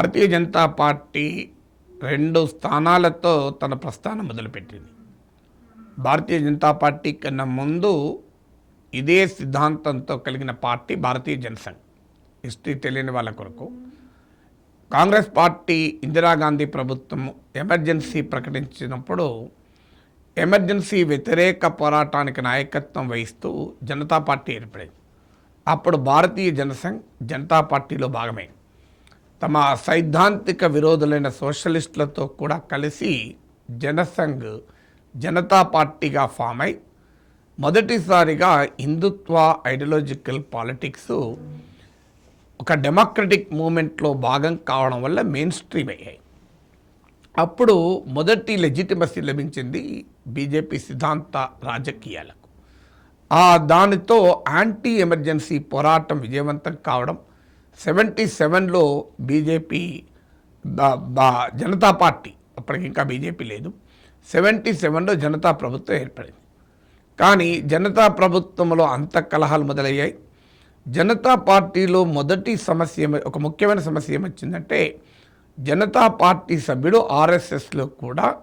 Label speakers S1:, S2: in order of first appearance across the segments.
S1: భారతీయ Janata party రెండు స్థానాలతో తన ప్రస్థానం మొదలుపెట్టింది. భారతీయ జనతా పార్టీ కన్నా ముందు ఇదే సిద్ధాంతంతో కలిగిన పార్టీ భారతీయ జనసంఘ్. హిస్టరీ తెలియని వాళ్ళ కొరకు. కాంగ్రెస్ పార్టీ ఇందిరాగాంధీ ప్రభుత్వం ఎమర్జెన్సీ ప్రకటించినప్పుడు ఎమర్జెన్సీ వ్యతిరేక పోరాటానికి నాయకత్వం వహిస్తూ జనతా పార్టీ ఏర్పడింది. అప్పుడు భారతీయ జనసంఘ్ జనతా పార్టీలో భాగమైంది. తమ సైద్ధాంతిక విరోధులైన సోషలిస్టులతో కూడా కలిసి జనసంఘ్ జనతా పార్టీగా ఫామ్ అయి మొదటిసారిగా హిందుత్వ ఐడియలాజికల్ పాలిటిక్స్ ఒక డెమోక్రటిక్ మూమెంట్లో భాగం కావడం వల్ల మెయిన్ స్ట్రీమ్ అయ్యాయి. అప్పుడు మొదటి లెజిటిమసీ లభించింది బీజేపీ సిద్ధాంత రాజకీయాలకు. ఆ దానితో యాంటీ ఎమర్జెన్సీ పోరాటం విజయవంతం కావడం సెవెంటీ సెవెన్లో బీజేపీ జనతా పార్టీ అప్పటికి ఇంకా బీజేపీ లేదు. సెవెంటీ సెవెన్లో జనతా ప్రభుత్వం ఏర్పడింది. కానీ జనతా ప్రభుత్వంలో అంత కలహాలు మొదలయ్యాయి. జనతా పార్టీలో మొదటి సమస్య ఒక ముఖ్యమైన సమస్య ఏమొచ్చిందంటే జనతా పార్టీ సభ్యుడు ఆర్ఎస్ఎస్లో కూడా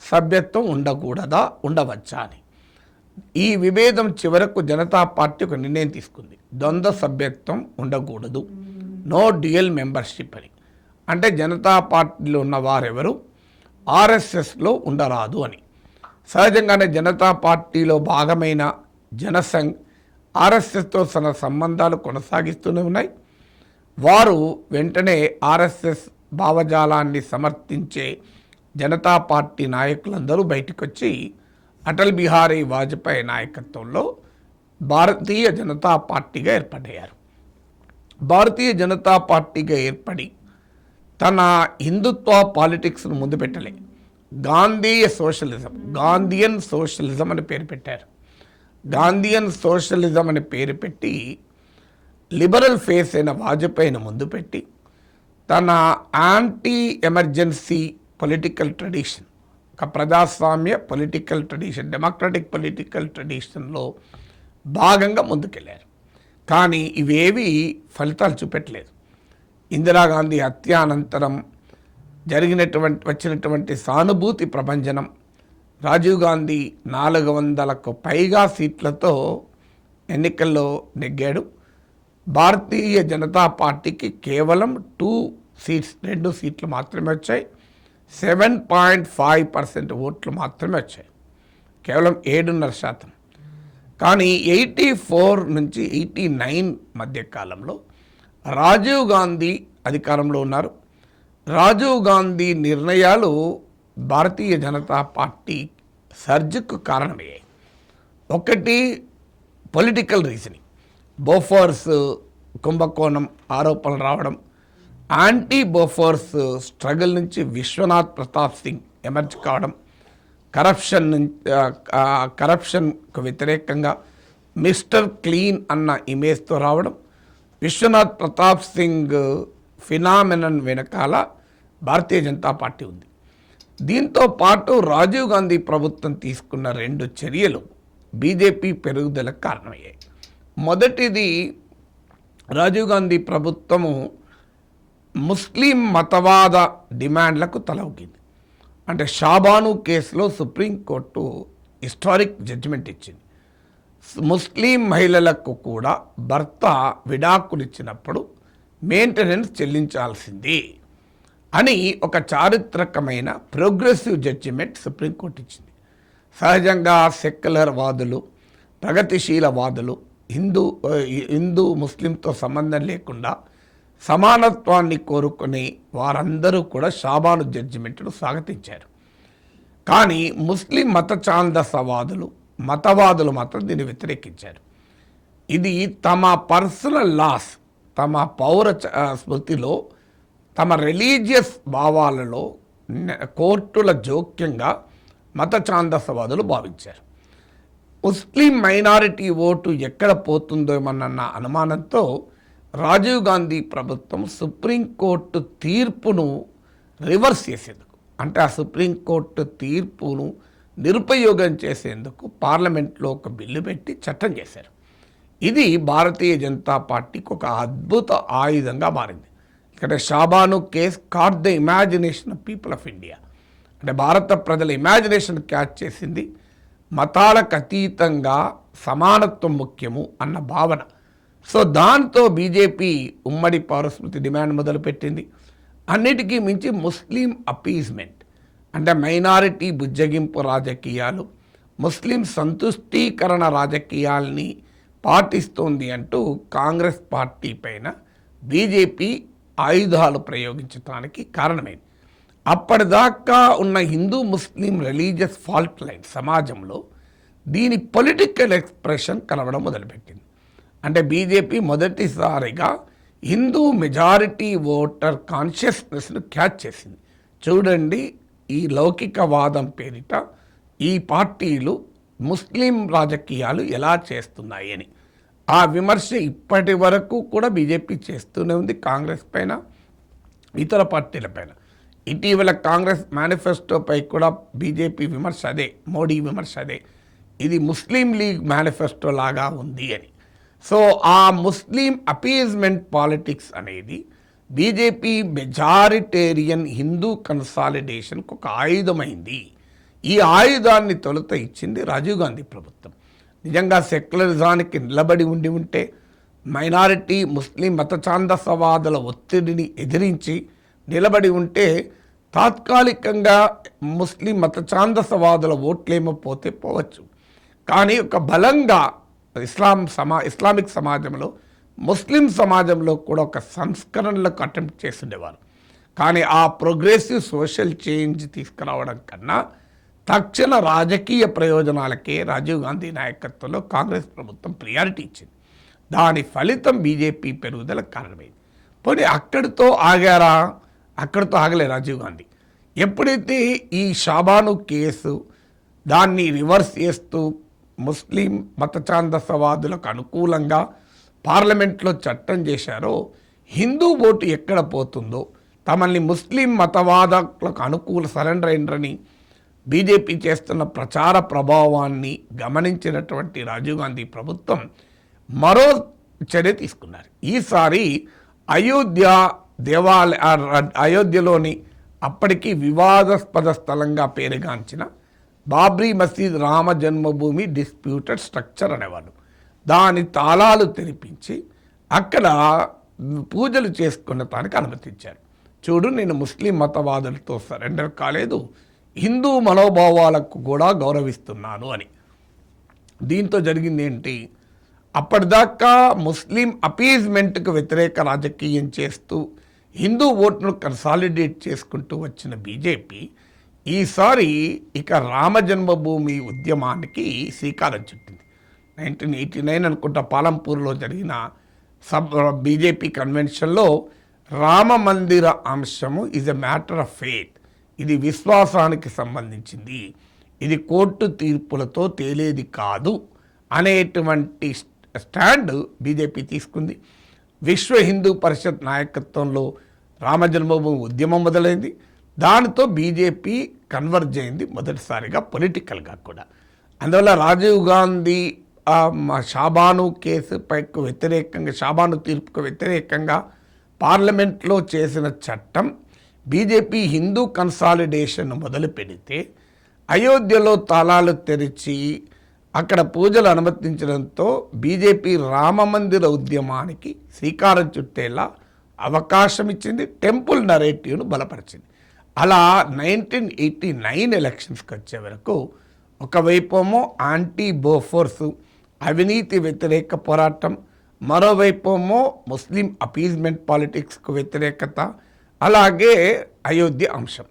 S1: సభ్యత్వం ఉండకూడదా ఉండవచ్చా అని. ఈ విభేదం చివరకు జనతా పార్టీ ఒక నిర్ణయం తీసుకుంది. ద్వంద్వ సభ్యత్వం ఉండకూడదు. నో డ్యూయల్ మెంబర్షిప్ అని. అంటే జనతా పార్టీలో ఉన్న వారెవరు? ఆర్ఎస్ఎస్లో ఉండరాదు అని. సహజంగానే జనతా పార్టీలో భాగమైన జనసంఘ్ ఆర్ఎస్ఎస్తో తన సంబంధాలు కొనసాగిస్తూనే ఉన్నాయి. వారు వెంటనే ఆర్ఎస్ఎస్ భావజాలాన్ని సమర్థించే జనతా పార్టీ నాయకులందరూ బయటకు వచ్చి అటల్ బిహారీ వాజ్పేయి నాయకత్వంలో భారతీయ జనతా పార్టీగా ఏర్పడ్డారు భారతీయ జనతా పార్టీగా ఏర్పడి తన హిందుత్వ పాలిటిక్స్ను ముందు పెట్టలే. గాంధీయ సోషలిజం గాంధీయన్ సోషలిజం అని పేరు పెట్టారు. గాంధీయన్ సోషలిజం అని పేరు పెట్టి లిబరల్ ఫేస్ అయిన వాజ్పేయిని ముందు పెట్టి తన యాంటీ ఎమర్జెన్సీ పొలిటికల్ ట్రెడిషన్ ఒక ప్రజాస్వామ్య పొలిటికల్ ట్రెడిషన్ డెమోక్రటిక్ పొలిటికల్ ట్రెడిషన్లో భాగంగా ముందుకెళ్ళారు కానీ ఇవేవి ఫలితాలు చూపెట్టలేదు. ఇందిరాగాంధీ హత్య అనంతరం జరిగినటువంటి వచ్చినటువంటి సానుభూతి ప్రభంజనం రాజీవ్ గాంధీ నాలుగు వందలకు పైగా సీట్లతో ఎన్నికల్లో నెగ్గాడు. భారతీయ జనతా పార్టీకి కేవలం టూ సీట్స్ రెండు సీట్లు మాత్రమే వచ్చాయి. సెవెన్ పాయింట్ ఫైవ్ పర్సెంట్ ఓట్లు మాత్రమే వచ్చాయి. కేవలం ఏడున్నర శాతం. కానీ ఎయిటీ ఫోర్ నుంచి ఎయిటీ నైన్ మధ్య కాలంలో రాజీవ్ గాంధీ అధికారంలో ఉన్నారు. రాజీవ్ గాంధీ నిర్ణయాలు భారతీయ జనతా పార్టీ సర్జుకు కారణమయ్యాయి. ఒకటి పొలిటికల్ రీజనింగ్. బోఫోర్స్ కుంభకోణం ఆరోపణలు రావడం యాంటీ బోఫోర్స్ స్ట్రగుల్ నుంచి విశ్వనాథ్ ప్రతాప్ సింగ్ ఎమర్జ్ కావడం కరప్షన్ కరప్షన్కు వ్యతిరేకంగా మిస్టర్ క్లీన్ అన్న ఇమేజ్తో రావడం విశ్వనాథ్ ప్రతాప్ సింగ్ ఫినామినన్ వెనకాల భారతీయ జనతా పార్టీ ఉంది. దీంతో పాటు రాజీవ్ గాంధీ ప్రభుత్వం తీసుకున్న రెండు చర్యలు బీజేపీ పెరుగుదలకు కారణమయ్యాయి. మొదటిది రాజీవ్ గాంధీ ప్రభుత్వము ముస్లిం మతవాద డిమాండ్లకు తలవగింది అంటే షాబాను కేసులో సుప్రీంకోర్టు హిస్టారిక్ జడ్జిమెంట్ ఇచ్చింది. ముస్లిం మహిళలకు కూడా భర్త విడాకులు ఇచ్చినప్పుడు మెయింటెనెన్స్ చెల్లించాల్సింది అని ఒక చారిత్రకమైన ప్రోగ్రెసివ్ జడ్జిమెంట్ సుప్రీంకోర్టు ఇచ్చింది. సహజంగా సెక్యులర్ వాదులు ప్రగతిశీల వాదులు హిందూ హిందూ ముస్లింతో సంబంధం లేకుండా సమానత్వాన్ని కోరుకునే వారందరూ కూడా షాబాను జడ్జిమెంట్ను స్వాగతించారు. కానీ ముస్లిం మత ఛాందసవాదులు మతవాదులు మాత్రం దీన్ని వ్యతిరేకించారు. ఇది తమ పర్సనల్ లాస్ తమ పౌర చ- స్మృతిలో తమ రిలీజియస్ భావాలలో కోర్టుల జోక్యంగా మత ఛాందసవాదులు భావించారు. ముస్లిం మైనారిటీ ఓటు ఎక్కడ పోతుందోమన్న అనుమానంతో రాజీవ్ గాంధీ ప్రభుత్వం సుప్రీంకోర్టు తీర్పును రివర్స్ చేసేందుకు అంటే ఆ సుప్రీంకోర్టు తీర్పును నిరుపయోగం చేసేందుకు పార్లమెంట్లో ఒక బిల్లు పెట్టి చట్టం చేశారు. ఇది భారతీయ జనతా పార్టీకి ఒక అద్భుత ఆయుధంగా మారింది. ఇక్కడ Shah Bano case caught the imagination of people of India. అంటే భారత ప్రజల ఇమాజినేషన్ క్యాచ్ చేసింది మతాలకు అతీతంగా సమానత్వం ముఖ్యము అన్న భావన. సో దాంతో బీజేపీ ఉమ్మడి పౌరస్మృతి డిమాండ్ మొదలుపెట్టింది. అన్నిటికీ మించి ముస్లిం అపీజ్మెంట్ అంటే మైనారిటీ బుజ్జగింపు రాజకీయాలు ముస్లిం సంతుష్టీకరణ రాజకీయాల్ని పాటిస్తోంది అంటూ కాంగ్రెస్ పార్టీ పైన బీజేపీ ఆయుధాలు ప్రయోగించడానికి కారణమైంది. అప్పటిదాకా ఉన్న Hindu Muslim religious fault line సమాజంలో దీని పొలిటికల్ ఎక్స్ప్రెషన్ కలవడం మొదలుపెట్టింది. అంటే బీజేపీ మొదటిసారిగా హిందూ మెజారిటీ ఓటర్ కాన్షియస్నెస్ను క్యాచ్ చేసింది. చూడండి ఈ లౌకికవాదం పేరిట ఈ పార్టీలు ముస్లిం రాజకీయాలు ఎలా చేస్తున్నాయి అని. ఆ విమర్శ ఇప్పటి వరకు కూడా బీజేపీ చేస్తూనే ఉంది కాంగ్రెస్ పైన ఇతర పార్టీల పైన. ఇటీవల కాంగ్రెస్ మేనిఫెస్టోపై కూడా బీజేపీ విమర్శ అదే మోడీ విమర్శ అదే. ఇది ముస్లిం లీగ్ మేనిఫెస్టో లాగా ఉంది అని. సో ఆ ముస్లిం అపీజ్మెంట్ పాలిటిక్స్ అనేది బీజేపీ మెజారిటేరియన్ హిందూ కన్సాలిడేషన్కు ఒక ఆయుధమైంది. ఈ ఆయుధాన్ని తొలుత ఇచ్చింది రాజీవ్ గాంధీ ప్రభుత్వం. నిజంగా సెక్యులరిజానికి నిలబడి ఉండి ఉంటే మైనారిటీ ముస్లిం మత ఛాందసవాదుల ఒత్తిడిని ఎదిరించి నిలబడి ఉంటే తాత్కాలికంగా ముస్లిం మతఛాందసవాదుల ఓట్లేమో పోతే పోవచ్చు. కానీ ఒక బలంగా ఇస్లాం సమా ఇస్లామిక్ సమాజంలో ముస్లిం సమాజంలో కూడా ఒక సంస్కరణలకు అటెంప్ట్ చేస్తుండేవారు. కానీ ఆ ప్రోగ్రెసివ్ సోషల్ చేంజ్ తీసుకురావడం కన్నా తక్షణ రాజకీయ ప్రయోజనాలకే రాజీవ్ గాంధీ నాయకత్వంలో కాంగ్రెస్ ప్రభుత్వం ప్రియారిటీ ఇచ్చింది. దాని ఫలితం బీజేపీ పెరుగుదల కారణమైంది. పోనీ అక్కడితో ఆగారా? అక్కడితో ఆగలే రాజీవ్ గాంధీ. ఎప్పుడైతే ఈ షాబాను కేసు దాన్ని రివర్స్ చేస్తూ ముస్లిం మతఛాందసవాదులకు అనుకూలంగా పార్లమెంట్లో చట్టం చేశారో హిందూ ఓటు ఎక్కడ పోతుందో తమల్ని ముస్లిం మతవాదులకు అనుకూల సరెండర్ అయినరని బీజేపీ చేస్తున్న ప్రచార ప్రభావాన్ని గమనించినటువంటి రాజీవ్ గాంధీ ప్రభుత్వం మరో చర్య తీసుకున్నారు. ఈసారి అయోధ్య దేవాలయ అయోధ్యలోని అప్పటికి వివాదాస్పద స్థలంగా పేరుగాంచిన బాబ్రీ మసీద్ రామ జన్మభూమి డిస్ప్యూటెడ్ స్ట్రక్చర్ అనేవాడు దాని తాళాలు తెరిపించి అక్కడ పూజలు చేసుకునటానికి అనుమతించారు. చూడు నేను ముస్లిం మతవాదులతో సరెండర్ కాలేదు. హిందూ మనోభావాలకు కూడా గౌరవిస్తున్నాను అని. దీంతో జరిగింది ఏంటి అప్పటిదాకా ముస్లిం అపీజ్మెంట్కు వ్యతిరేక రాజకీయం చేస్తూ హిందూ ఓటును కన్సాలిడేట్ చేసుకుంటూ వచ్చిన బీజేపీ ఈసారి ఇక రామ జన్మభూమి ఉద్యమానికి శ్రీకారం చుట్టింది. నైన్టీన్ ఎయిటీ నైన్ అనుకుంటా పాలంపూర్లో జరిగిన సబ్ బీజేపీ కన్వెన్షన్లో రామ మందిర అంశము is a matter of faith ఇది విశ్వాసానికి సంబంధించింది. ఇది కోర్టు తీర్పులతో తేలేది కాదు అనేటువంటి స్టాండ్ బీజేపీ తీసుకుంది. విశ్వ హిందూ పరిషత్ నాయకత్వంలో రామ జన్మభూమి ఉద్యమం మొదలైంది. దానితో బీజేపీ కన్వర్జ్ అయింది మొదటిసారిగా పొలిటికల్గా కూడా. అందువల్ల రాజీవ్ గాంధీ షాబాను కేసుపైకు వ్యతిరేకంగా షాబాను తీర్పుకు వ్యతిరేకంగా పార్లమెంట్లో చేసిన చట్టం బీజేపీ హిందూ కన్సాలిడేషన్ మొదలు పెడితే అయోధ్యలో తాళాలు తెరిచి అక్కడ పూజలు అనుమతించడంతో బీజేపీ రామమందిర ఉద్యమానికి శ్రీకారం చుట్టేలా అవకాశం ఇచ్చింది టెంపుల్ నరేటివ్ను బలపరిచింది. అలా నైన్టీన్ ఎయిటీ నైన్ ఎలక్షన్స్కి వచ్చే వరకు ఒకవైపేమో యాంటీ బోఫోర్స్ అవినీతి వ్యతిరేక పోరాటం మరోవైపేమో ముస్లిం అపీజ్మెంట్ పాలిటిక్స్కు వ్యతిరేకత అలాగే అయోధ్య అంశం.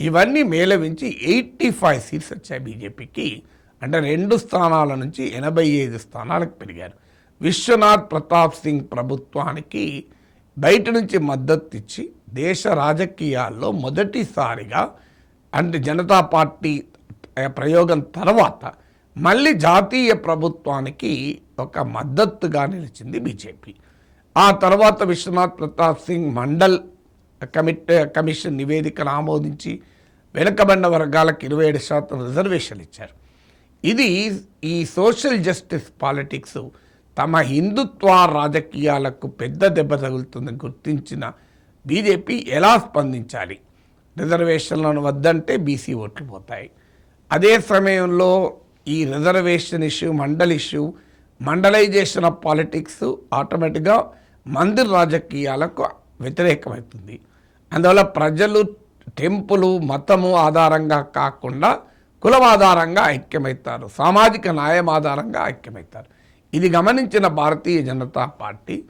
S1: ఇవన్నీ మేళవించి ఎయిటీ ఫైవ్ సీట్స్ వచ్చాయి బీజేపీకి. అంటే రెండు స్థానాల నుంచి ఎనభై ఐదు స్థానాలకు పెరిగారు. విశ్వనాథ్ ప్రతాప్ సింగ్ ప్రభుత్వానికి బయట నుంచి మద్దతు ఇచ్చి దేశ రాజకీయాల్లో మొదటిసారిగా అంటే జనతా పార్టీ ప్రయోగం తర్వాత మళ్ళీ జాతీయ ప్రభుత్వానికి ఒక మద్దతుగా నిలిచింది బీజేపీ. ఆ తర్వాత విశ్వనాథ్ ప్రతాప్ సింగ్ మండల్ కమిట్ కమిషన్ నివేదికను ఆమోదించి వెనుకబడిన వర్గాలకు ఇరవై ఏడు శాతం రిజర్వేషన్లు ఇచ్చారు. ఇది ఈ సోషల్ జస్టిస్ పాలిటిక్స్ తమ హిందుత్వ రాజకీయాలకు పెద్ద దెబ్బ తగులుతుందని గుర్తించిన బీజేపీ ఎలా స్పందించాలి? రిజర్వేషన్లను వద్దంటే బీసీ ఓట్లు పోతాయి. అదే సమయంలో ఈ reservation issue Mandal issue Mandalisation of politics ఆటోమేటిక్గా మందిర్ రాజకీయాలకు వ్యతిరేకమవుతుంది. అందువల్ల ప్రజలు టెంపులు మతము ఆధారంగా కాకుండా కులం ఆధారంగా ఐక్యమవుతారు. సామాజిక న్యాయం ఆధారంగా ఐక్యమవుతారు. ఇది గమనించిన భారతీయ జనతా పార్టీ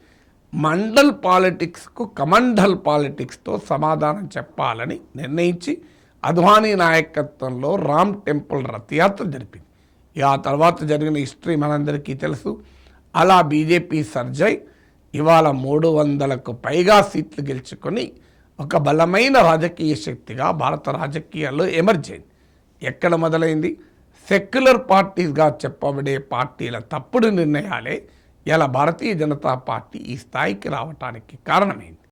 S1: మండల్ పాలిటిక్స్కు కమండల్ పాలిటిక్స్తో సమాధానం చెప్పాలని నిర్ణయించి అద్వానీ నాయకత్వంలో రామ్ టెంపుల్ రథయాత్ర జరిపింది. ఆ తర్వాత జరిగిన హిస్టరీ మనందరికీ తెలుసు. అలా బీజేపీ సర్జై ఇవాళ మూడు వందలకు పైగా సీట్లు గెలుచుకొని ఒక బలమైన రాజకీయ శక్తిగా భారత రాజకీయాల్లో ఎమర్జ్ అయింది. ఎక్కడ మొదలైంది? సెక్యులర్ పార్టీస్గా చెప్పబడే పార్టీల తప్పుడు నిర్ణయాలే ఇలా భారతీయ జనతా పార్టీ ఈ స్థాయికి రావటానికి కారణమైంది